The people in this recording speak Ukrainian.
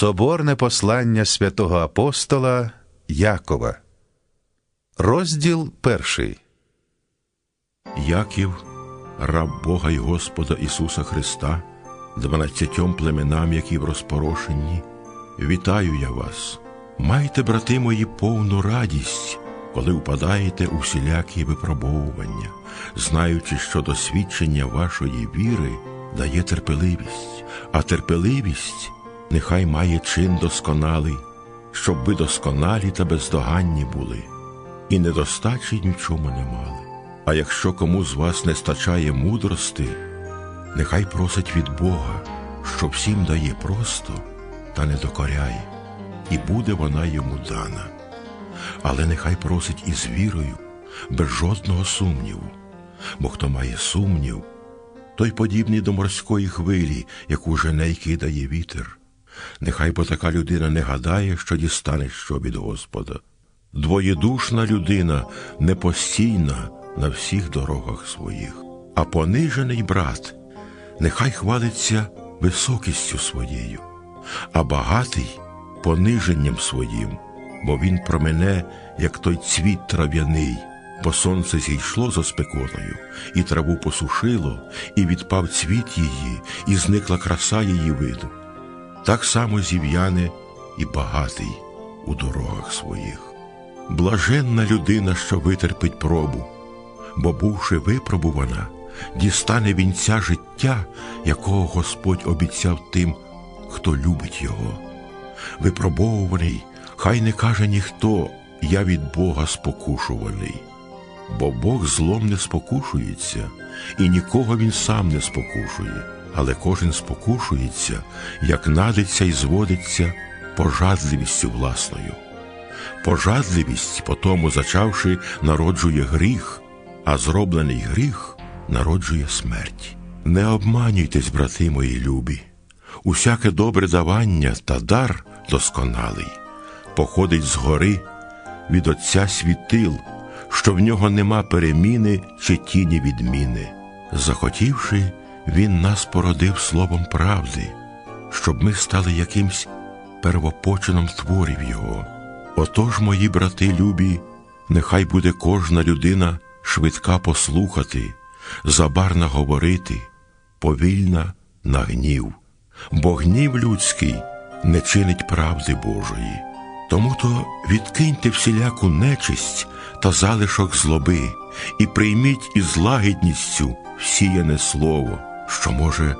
Соборне послання святого апостола Якова. Розділ перший. Яків, раб Бога й Господа Ісуса Христа, дванадцятьом племенам, які в розпорошенні, вітаю я вас. Майте, брати мої, повну радість, коли впадаєте у всілякі випробовування, знаючи, що досвідчення вашої віри дає терпеливість, а терпеливість нехай має чин досконалий, щоб ви досконалі та бездоганні були, і недостачі ні в чому не мали. А якщо кому з вас не стачає мудрости, нехай просить від Бога, що всім дає просто та не докоряє, і буде вона йому дана. Але нехай просить із вірою, без жодного сумніву, бо хто має сумнів, той подібний до морської хвилі, яку жене й кидає вітер. Нехай бо така людина не гадає, що дістане що від Господа. Двоєдушна людина непостійна на всіх дорогах своїх, а понижений брат нехай хвалиться високістю своєю, а багатий пониженням своїм, бо він промене, як той цвіт трав'яний, бо сонце зійшло за спекотою, і траву посушило, і відпав цвіт її, і зникла краса її виду. Так само зів'яне і багатий у дорогах своїх. Блаженна людина, що витерпить пробу, бо, бувши випробувана, дістане вінця життя, якого Господь обіцяв тим, хто любить його. Випробовуваний, хай не каже ніхто, я від Бога спокушуваний, бо Бог злом не спокушується, і нікого він сам не спокушує, але кожен спокушується, як надиться і зводиться пожадливістю власною. Пожадливість, потому зачавши, народжує гріх, а зроблений гріх народжує смерть. Не обманюйтесь, брати мої любі, усяке добре давання та дар досконалий походить згори від Отця світил, що в нього нема переміни чи тіні відміни. Захотівши, Він нас породив словом правди, щоб ми стали якимсь первопочином творів Його. Отож, мої брати любі, нехай буде кожна людина швидка послухати, забарна говорити, повільна на гнів, бо гнів людський не чинить правди Божої. Тому то відкиньте всіляку нечисть та залишок злоби і прийміть із лагідністю всіяне слово, що може